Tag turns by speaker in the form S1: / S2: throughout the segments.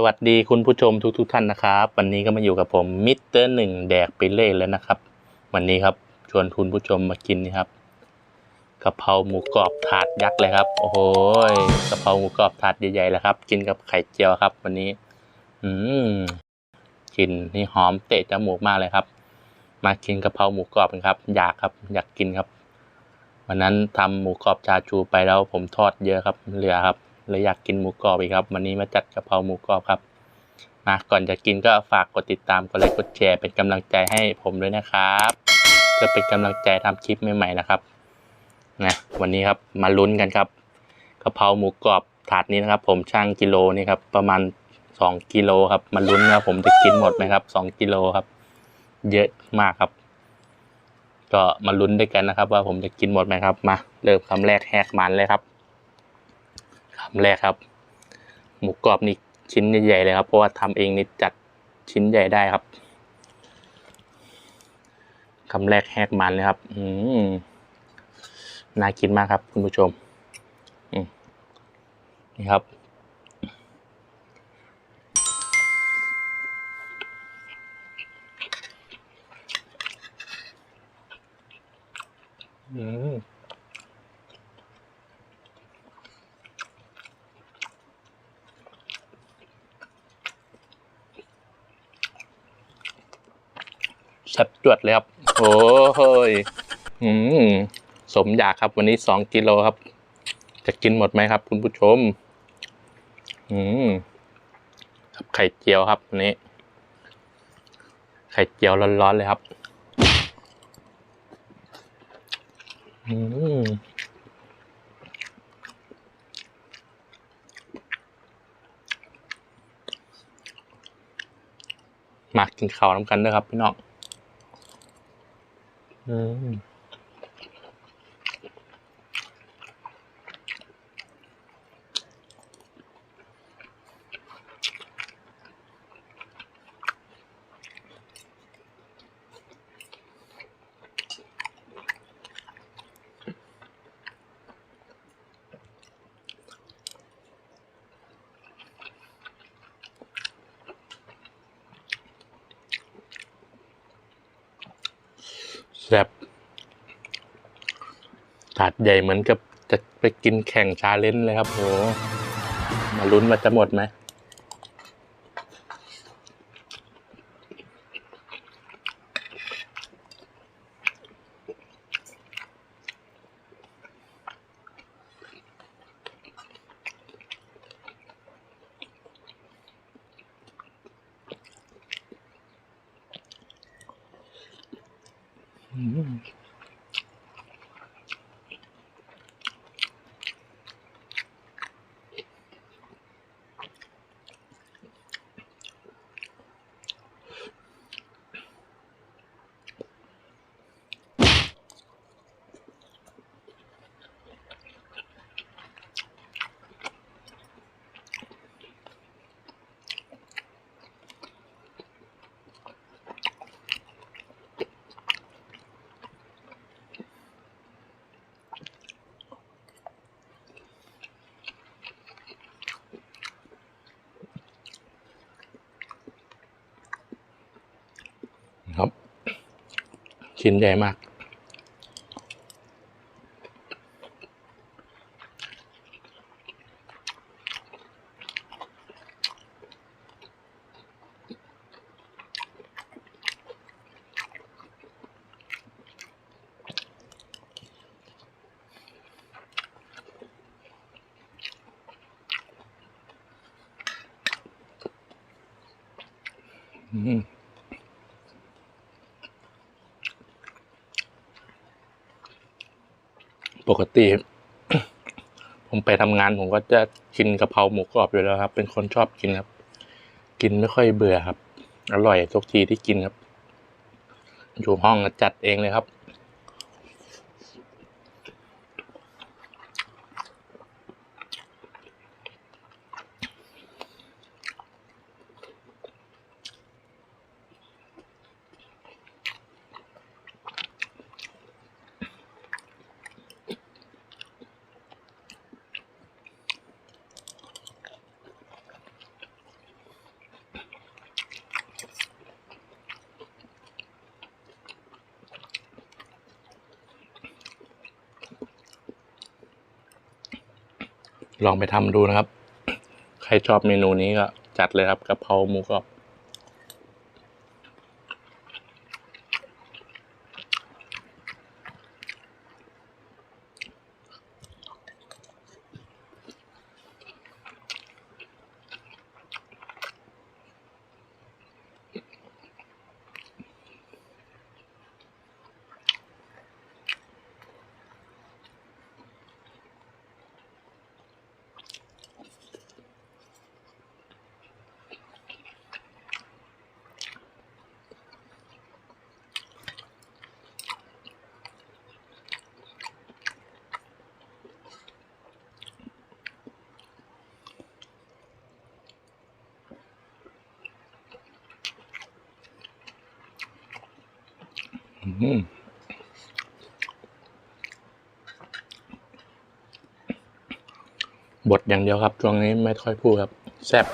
S1: สวัสดีคุณผู้ชมทุกทท่านนะครับ วันนี้ก็มาอยู่กับผมมิสเตอร์หนึ่งแดกไปเล่แล้วนะครับ วันนี้ครับชวนคุณผู้ชมมากินนี่ครับกะเพราหมูกรอบถาดยักษ์เลยครับ โอ้โหกะเพราหมูกรอบถาดใหญ่ๆแล้วครับ กินกับไข่เจียวครับ วันนี้ อืมกลินนี่หอมเตะจมูกมากเลยครับ มากินกะเพราหมูกรอบกันครับ อยากครับ อยากกินครับ วันนั้นทำหมูกรอบชาชูไปแล้ว ผมทอดเยอะครับเหลือครับ เลยอยากกินหมูกรอบอีกครับ วันนี้มาจัดกะเพราหมูกรอบครับ มาก่อนจะกินก็ฝากกดติดตามกดไลค์กดแชร์เป็นกำลังใจให้ผมด้วยนะครับเพื่อเป็นกำลังใจทำคลิปใหม่ๆนะครับนะวันนี้ครับมาลุ้นกันครับกะเพราหมูกรอบถาดนี้นะครับ ผมช่างกิโลนี่ครับประมาณสองกิโลครับมาลุ้นว่าผมจะกินหมดไหมครับสองกิโลครับ เยอะมากครับ ก็มาลุ้นด้วยกันนะครับ ว่าผมจะกินหมดไหมครับ มาเริ่มคำแรกแหกมันเลยครับ คำแรกครับ หมูกรอบนี่ชิ้นใหญ่ๆเลยครับ เพราะว่าทำเองนี่จัดชิ้นใหญ่ได้ครับคำแรกแหกมันเลยครับอืมน่ากินมากครับ คุณผู้ชมอืมนี่ครับอืม แซ่บจวดเลยครับ โอ้โหยอืมสมอยากครับวันนี้สองกิโลครับ จะกินหมดไหมครับ คุณผู้ชม อืมกับไข่เจียวครับวันนี้ ไข่เจียวร้อนๆเลยครับ อืมมากินข้าวน้ำกันด้วยครับพี่น้อง อืมแซ่บ ถาดใหญ่เหมือนกับจะไปกินแข่งชาเลนจ์เลยครับโหมาลุ้นว่าจะหมดไหมอืมรับ ชิ้นใหญ่มากอื ปกติ ผมไปทำงานผมก็จะกินกะเพราหมูกรอบอยู่แล้วครับ เป็นคนชอบกินครับ กินไม่ค่อยเบื่อครับ อร่อยทุกทีที่กินครับ อยู่ห้องจัดเองเลยครับ ลองไปทำดูนะครับ ใครชอบเมนูนี้ก็จัดเลยครับกะเพราหมูกรอบ บทอย่างเดียวครับช่วงนี้ไม่ค่อยพูดครับ แซ่บ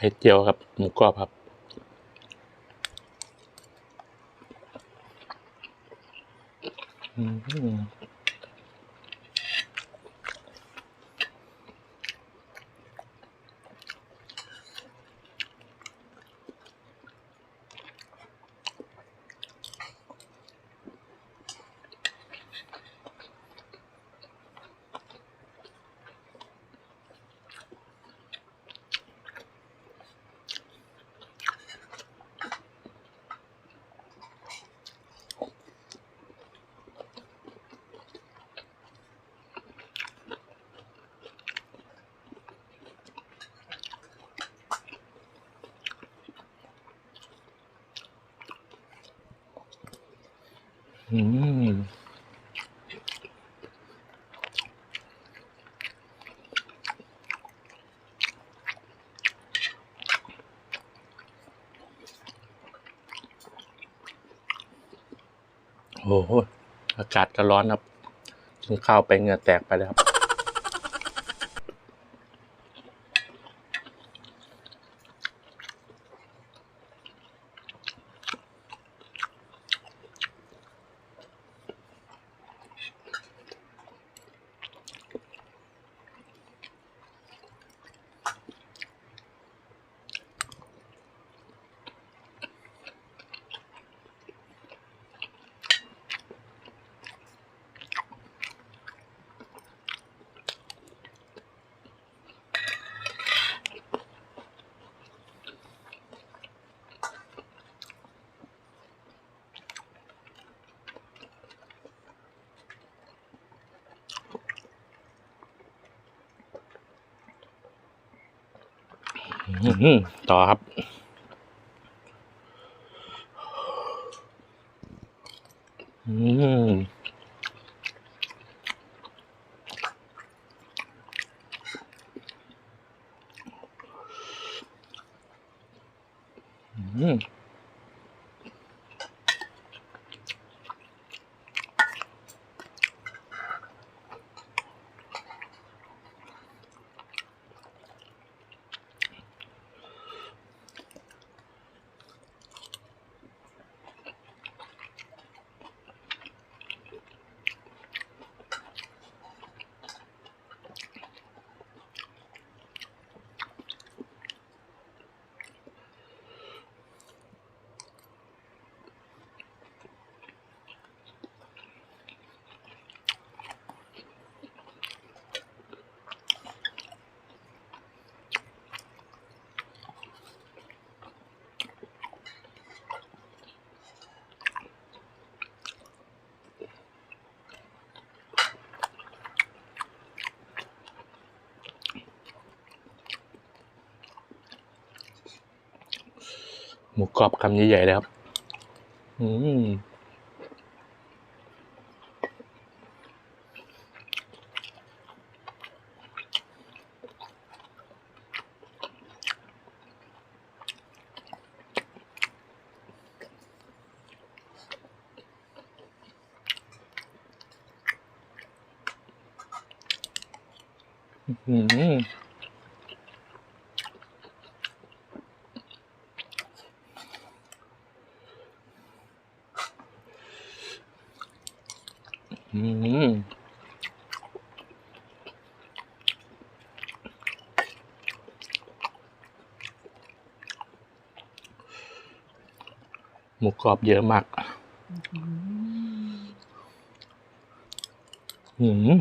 S1: ข่เจียวครับหมูกรอบครับอืม อืมโอ้โหอากาศก็ร้อนครับกินข้าวไปเหงื่อแตกไปเลยครับ ต่อครับ อืมอืม มูกรอบคำใหญ่ๆเลยครับ อืมอืม อืมหมูกรอบเยอะมาก อืม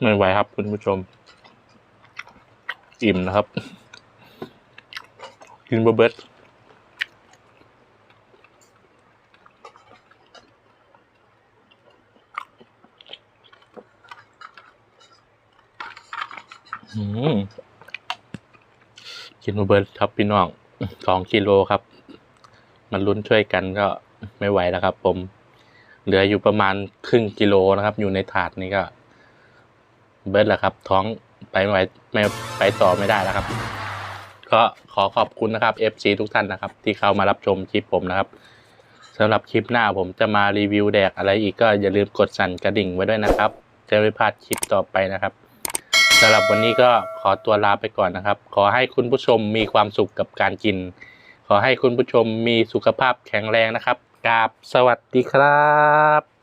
S1: ไม่ไหวครับคุณผู้ชม อิ่มนะครับ กินบะเบิดอืมกินบะเบิดครับพี่น้องสองกิโลครับ มันลุ้นช่วยกันก็ไม่ไหวแล้วครับ ผม เหลืออยู่ประมาณครึ่งกิโลนะครับ อยู่ในถาดนี้ก็ เบิร์ดแหละครับ ท้อง ไปไม่ไหวไม่ไปต่อไม่ได้แล้วครับ ก็ขอขอบคุณนะครับ FC ทุกท่านนะครับ ที่เข้ามารับชมคลิปผมนะครับสำหรับคลิปหน้าผมจะมารีวิวแดกอะไรอีกก็อย่าลืมกดสั่นกระดิ่งไว้ด้วยนะครับ จะไม่พลาดคลิปต่อไปนะครับสำหรับวันนี้ก็ขอตัวลาไปก่อนนะครับ ขอให้คุณผู้ชมมีความสุขกับการกิน ขอให้คุณผู้ชมมีสุขภาพแข็งแรงนะครับกราบสวัสดีครับ